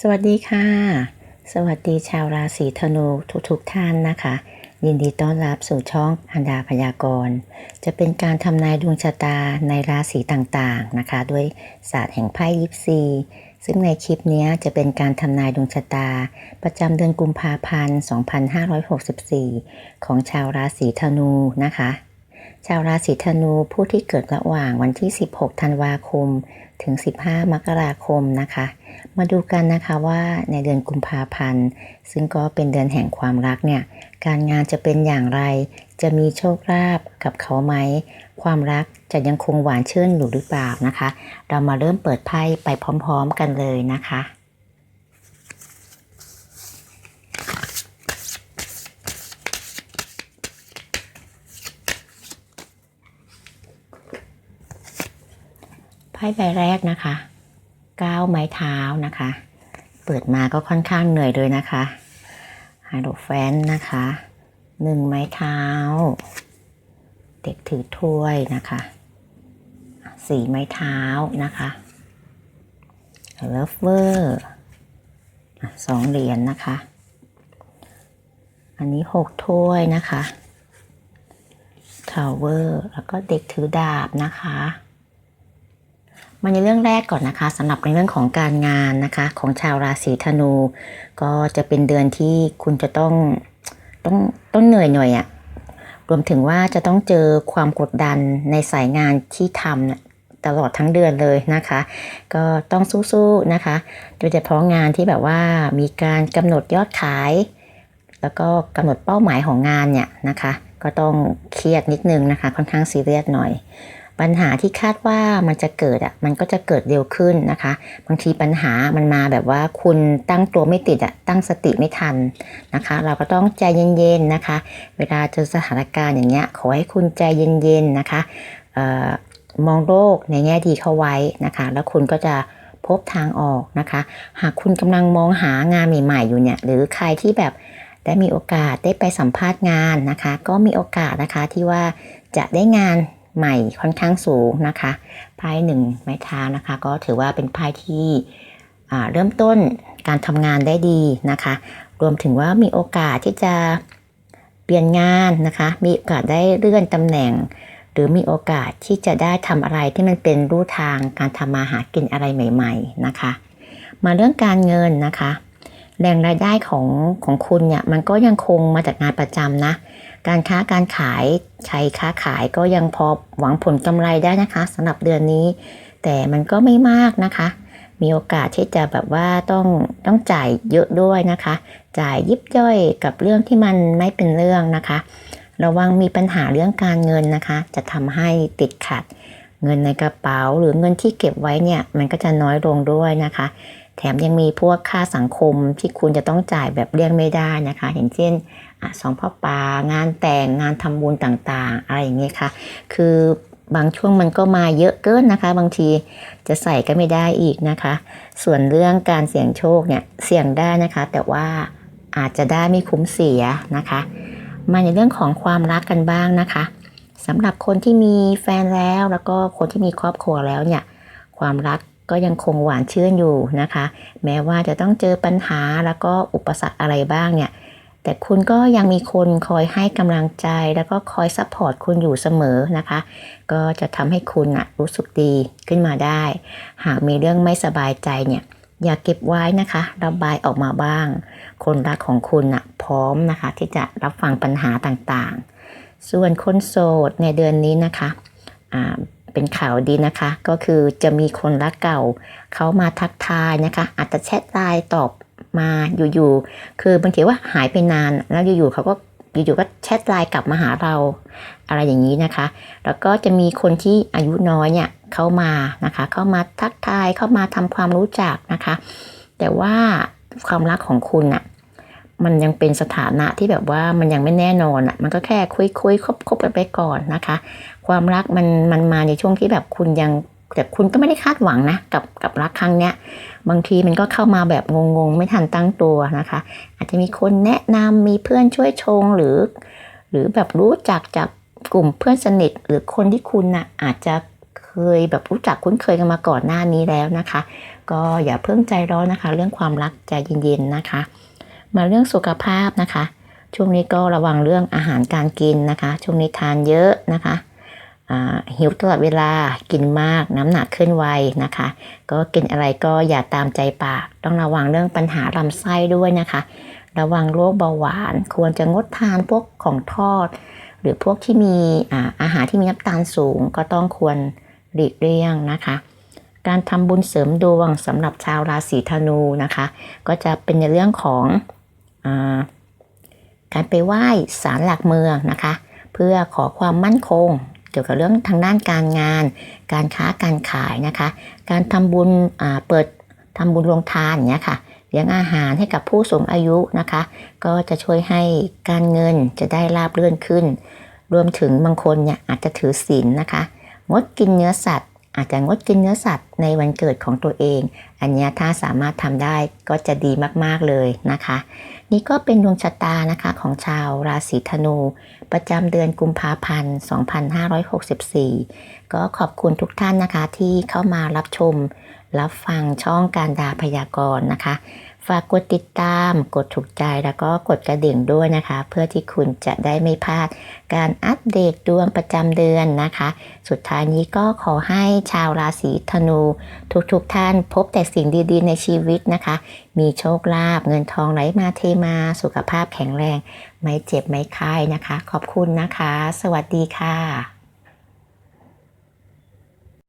สวัสดีค่ะ สวัสดีชาวราศีธนูทุกๆทท่านนะคะ ยินดีต้อนรับสู่ช่องอันดาพยากรณ์ จะเป็นการทำนายดวงชะตาในราศีต่างๆนะคะ ด้วยศาสตร์แห่งไพ่ยิปซีซึ่งในคลิปนี้จะเป็นการทำนายดวงชะตา ประจำเดือนกุมภาพันธ์ 2564 ของชาวราศีธนูนะคะ ชาวราศีธนูผู้ที่เกิดระหว่างวันที่ 16 ธันวาคม ถึง 15 มกราคมนะคะ มาดูกันนะคะว่าในเดือนกุมภาพันธ์ ซึ่งก็เป็นเดือนแห่งความรักเนี่ย การงานจะเป็นอย่างไร จะมีโชคลาภกับเขาไหม ความรักจะยังคงหวานชื่นอยู่หรือเปล่านะคะ เรามาเริ่มเปิดไพ่ไปพร้อม ๆ กันเลยนะคะ ไพ่ใบแรกนะคะก้าวไม้เท้านะคะ เปิดมาก็ค่อนข้างเหนื่อยเลยนะคะไฮโดรแฟนนะคะหนึ่งไม้เท้า เด็กถือถ้วยนะคะสี่ไม้เท้านะคะเลิฟเวอร์สองเหรียญนนะคะ อันนี้หกถ้วยนะคะทาวเวอร์แล้วก็เด็กถือดาบนะคะ มาในเรื่องแรกก่อนนะคะสำหรับในเรื่องของการงานนะคะ ของชาวราศีธนู ก็จะเป็นเดือนที่คุณจะต้องต้องต้องเหนื่อยหน่อยอะ่ะรวมถึงว่าจะต้องเจอความกดดันในสายงานที่ทำตลอดทั้งเดือนเลยนะคะ ก็ต้องสู้ๆนะคะ โดยเฉพาะงานที่แบบว่ามีการกำหนดยอดขาย แล้วก็กำหนดเป้าหมายของงานเนี่ยนะคะ ก็ต้องเครียดนิดนึงนะคะ ค่อนข้างซีเรียสหน่อย ปัญหาที่คาดว่ามันจะเกิดอะมันก็จะเกิดเร็วขึ้นนะคะ บางทีปัญหามันมาแบบว่าคุณตั้งตัวไม่ติดอะตั้งสติไม่ทันนะคะ เราก็ต้องใจเย็นๆนะคะ เวลาเจอสถานการณ์อย่างเงี้ยขอให้คุณใจเย็นๆนะคะออมองโลกในแง่ดีเข้าไว้นะคะ แล้วคุณก็จะพบทางออกนะคะ หากคุณกำลังมองหางานใหม่ ๆ อยู่เนี่ย หรือใครที่แบบได้มีโอกาสได้ไปสัมภาษณ์งานนะคะ ก็มีโอกาสนะคะที่ว่าจะได้งาน ใหม่ค่อนข้างสูงนะคะไพ่หนึ่งไม้เท้านะคะ ก็ถือว่าเป็นไพ่ที่เริ่มต้นการทำงานได้ดีนะคะ รวมถึงว่ามีโอกาสที่จะเปลี่ยนงานนะคะ มีโอกาสได้เลื่อนตำแหน่ง หรือมีโอกาสที่จะได้ทำอะไรที่มันเป็นรูทางการทำมาหากินอะไรใหม่ ๆนะคะ มาเรื่องการเงินนะคะแหล่งรายได้ของของคุณเนี่ยมันก็ยังคงมาจากงานประจำนะ การค้าการขายใช้ค้าขายก็ยังพอหวังผลกำไรได้นะคะสำหรับเดือนนี้ แต่มันก็ไม่มากนะคะ มีโอกาสที่จะแบบว่าต้องต้องจ่ายเยอะด้วยนะคะ จ่ายยิบย่อยกับเรื่องที่มันไม่เป็นเรื่องนะคะ ระวังมีปัญหาเรื่องการเงินนะคะ จะทำให้ติดขัด เงินในกระเป๋าหรือเงินที่เก็บไว้เนี่ยมันก็จะน้อยลงด้วยนะคะ แถมยังมีพวกค่าสังคมที่คุณจะต้องจ่ายแบบเลี่ยงไม่ได้นะคะอย่างเช่นอสองพ่อปางานแต่งงานทำบุญต่างๆอะไรอย่างเงี้ยค่ะ คือบางช่วงมันก็มาเยอะเกินนะคะ บางทีจะใส่ก็ไม่ได้อีกนะคะ ส่วนเรื่องการเสี่ยงโชคเนี่ยเสี่ยงได้นะคะ แต่ว่าอาจจะได้ไม่คุ้มเสียนะคะ มาในเรื่องของความรักกันบ้างนะคะสำหรับคนที่มีแฟนแล้วแล้วก็คนที่มีครอบครัวแล้วเนี่ยความรัก ก็ยังคงหวานชื่นอยู่นะคะ แม้ว่าจะต้องเจอปัญหาแล้วก็อุปสรรคอะไรบ้างเนี่ย แต่คุณก็ยังมีคนคอยให้กำลังใจแล้วก็คอยซัพพอร์ตคุณอยู่เสมอนะคะ ก็จะทำให้คุณนะรู้สึกดีขึ้นมาได้ หากมีเรื่องไม่สบายใจเนี่ยอย่าเก็บไว้นะคะระบายออกมาบ้าง คนรักของคุณนะพร้อมนะคะ ที่จะรับฟังปัญหาต่างๆ ส่วนคนโสดในเดือนนี้นะคะ เป็นข่าวดีนะคะ ก็คือจะมีคนรักเก่า เขามาทักทายนะคะ อาจจะแชทไลน์ตอบมาอยู่ๆ คือบางทีว่าหายไปนานแล้วอยู่ๆเขาก็อยู่ๆก็แชทไลน์กลับมาหาเรา อะไรอย่างนี้นะคะ แล้วก็จะมีคนที่อายุน้อยเนี่ยเข้ามานะคะ เข้ามาทักทายเข้ามาทำความรู้จักนะคะ แต่ว่าความรักของคุณอะ มันยังเป็นสถานะที่แบบว่ามันยังไม่แน่นอนอะ่ะ มันก็แค่คุยคุยคบคบกันไปก่อนนะคะ ความรักมันมันมาในช่วงที่แบบคุณยังแต่คุณก็ไม่ได้คาดหวังนะกับกับรักครั้งเนี้ยบางทีมันก็เข้ามาแบบงงๆ ไม่ทันตั้งตัวนะคะ อาจจะมีคนแนะนำมีเพื่อนช่วยชงหรือ หรือแบบรู้จักจากกลุ่มเพื่อนสนิท หรือคนที่คุณนะ่ะอาจจะเคยแบบรู้จักคุ้นเคยกันมาก่อนหน้านี้แล้วนะคะ ก็อย่าเพิ่งใจร้อนนะคะ เรื่องความรักใจเย็นๆนะคะ มาเรื่องสุขภาพนะคะ ช่วงนี้ก็ระวังเรื่องอาหารการกินนะคะ ช่วงนี้ทานเยอะนะคะหิวตลอดเวลากินมากน้ำหนักขึ้นไวนะคะ ก็กินอะไรก็อย่าตามใจปาก ต้องระวังเรื่องปัญหาลำไส้ด้วยนะคะ ระวังโรคเบาหวาน ควรจะงดทานพวกของทอด หรือพวกที่มีอาอาหารที่มีน้ำตาลสูง ก็ต้องควรหลีกเลี่ยงนะคะ การทำบุญเสริมดวงสำหรับชาวราศีธนูนะคะ ก็จะเป็นในเรื่องของ การไปไหว้ศาลหลักเมืองนะคะ เพื่อขอความมั่นคง เกี่ยวกับเรื่องทางด้านการงาน การค้าการขายนะคะ การทำบุญเปิดทำบุญโรงทานอย่างเงี้ยค่ะเลี้ยงอาหารให้กับผู้สูงอายุนะคะ ก็จะช่วยให้การเงินจะได้ราบเรื่อนขึ้น รวมถึงบางคนเนี่ยอาจจะถือศีลนะคะ งดกินเนื้อสัตว์ อาจจะงดกินเนื้อสัตว์ในวันเกิดของตัวเอง อันนี้ถ้าสามารถทำได้ก็จะดีมากๆเลยนะคะ นี่ก็เป็นดวงชะตานะคะของชาวราศีธนู ประจำเดือนกุมภาพันธ์ 2564 ก็ขอบคุณทุกท่านนะคะที่เข้ามารับชม รับฟังช่องการดาพยากรณ์นะคะ ฝากกดติดตาม กดถูกใจแล้วก็กดกระดิ่งด้วยนะคะ เพื่อที่คุณจะได้ไม่พลาด การอัปเดตดวงประจำเดือนนะคะ สุดท้ายนี้ก็ขอให้ชาวราศีธนู ทุกๆทท่านพบแต่สิ่งดีๆ ในชีวิตนะคะ มีโชคลาภเงินทองไหลมาเทมา สุขภาพแข็งแรง ไม่เจ็บไม่ไข้นะคะ ขอบคุณนะคะ สวัสดีค่ะ